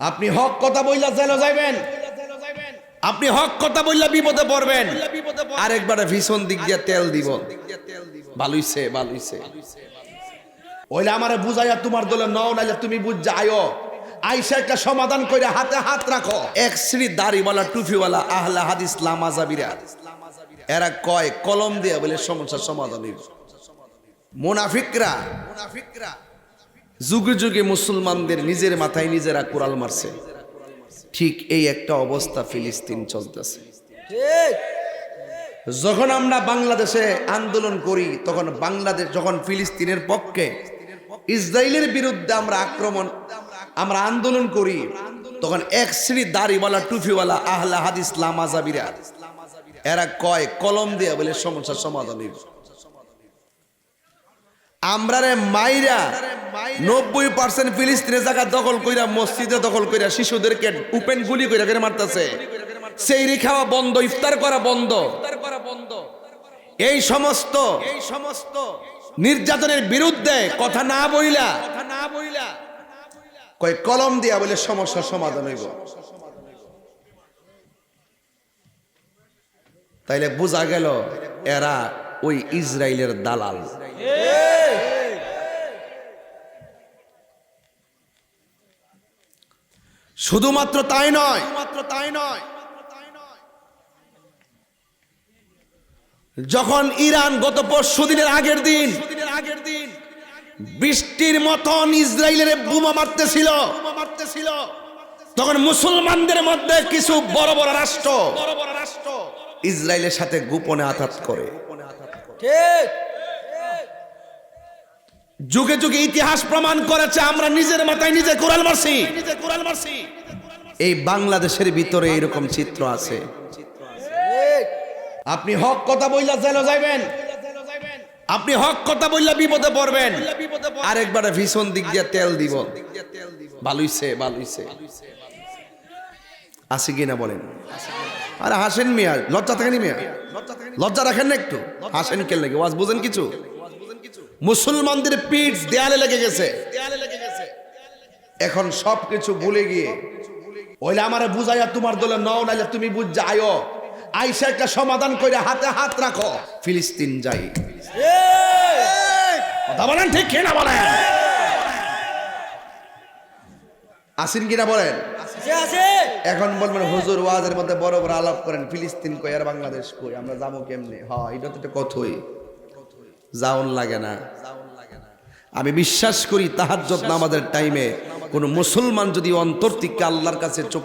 আপনি হক কথা বইলা জেলে যাইবেন। আপনি হক কথা বললে বিপদে পড়বেন। আরেকবারে ভীষণ দিক দিয়ে তেল দিব। ভালোইছে ভালোইছে ওইলে আমারে বুঝাইয়া তোমার দলে নও, নাইলে তুমি বুঝ যাইও। আইসা একটা সমাধান করে হাতে হাত রাখো। এক শ্রী দাড়িওয়ালা টুফিওয়ালা আহলা হাদিস লামাজাবিরা। এরা কয়, কলম দিয়ে বলে সমস্যার সমাধান মুনাফিকরা মুনাফিকরা যুগে যুগে মুসলমানদের নিজের মাথায় নিজেরা কোরাল মারছে। ঠিক এই একটা অবস্থা ফিলিস্তিন চলতেছে। যখন আমরা বাংলাদেশে আন্দোলন করি তখন বাংলাদেশ যখন ফিলিস্তিনের পক্ষে ইসরায়েলের বিরুদ্ধে আমরা আক্রমণ আমরা আন্দোলন করি তখন এক শ্রী দাড়িওয়ালা টুফিওয়ালা আহলা হাদিস লামাজাবিরা এরা কয় কলম দিয়ে বলে সমস্যার সমাধান আমরা রে মাইরা নব্বই পার্সেন্ট ফিলিস্তিনের জায়গা দখল কইরা, মসজিদে দখল কইরা শিশুদেরকে উপেন গুলি কইরা মারতেছে। সেই খাওয়া বন্ধ, ইফতার করা বন্ধ। এই সমস্ত এই সমস্ত নির্যাতনের বিরুদ্ধে কথা না বইলা কথা না বইলা কয় কলম দিয়া বলে সমস্যার সমাধান হইব। তাইলে বোঝা গেল, এরা ওই ইসরায়েলের দালাল। শুধুমাত্র তাই নয়। মাত্র তাই নয়। যখন ইরান গত পরশু দিনের আগের দিন আগের দিন বৃষ্টির মতন ইসরায়েলের বোমা মারতেছিল। মারতেছিল। তখন মুসলমানদের মধ্যে কিছু বড় বড় রাষ্ট্র বড় বড় রাষ্ট্র ইসরায়েলের সাথে গোপনে আঘাত করে। ঠিক। যুগে যুগে ইতিহাস প্রমাণ করেছে, আমরা নিজের মাথায় নিজে কোরআন মারছি। এই বাংলাদেশের ভিতরে এরকম চিত্র আছে। আপনি হক কথা বললা জেলে যাইবেন। আপনি হক কথা বললে বিপদে পড়বেন। আরেকবারে ভীষণ দিক দিয়ে তেল দিব। ভালোইছে ভালোইছে আছে কিনা বলেন? আরে হাসেন মিয়া, লজ্জা থাকেনি মিয়া? লজ্জা রাখেন না একটু। হাসেন কে লেগে? ওয়াজ বুঝেন কিছু? মুসলমানদের পিঠ দেয়ালে লেগে গেছে। এখন সব কিছু ভুলে গিয়ে। ওইলে আমারে বুঝাইয়া তোমার দলে নও নাইলে তুমি বুঝ যাইও। আইসা একটা সমাধান করে হাতে হাত রাখো। ফিলিস্তিন যাই। কথা বলেন ঠিক কিনা বলেন? আসিন কিনা বলেন? এখন বলবেন হুজুর ওয়াজের মধ্যে বড় বড় আলাপ করেন। ফিলিস্তিন কই আর বাংলাদেশ কই? আমরা যাব কেমনে? হ এটা তো কথই। যাওন লাগে না। আমি বিশ্বাস করি তাহার যত্ন আমাদের টাইমে কোন মুসলমান যদি অন্তর থেকে আল্লাহর কাছে চোখ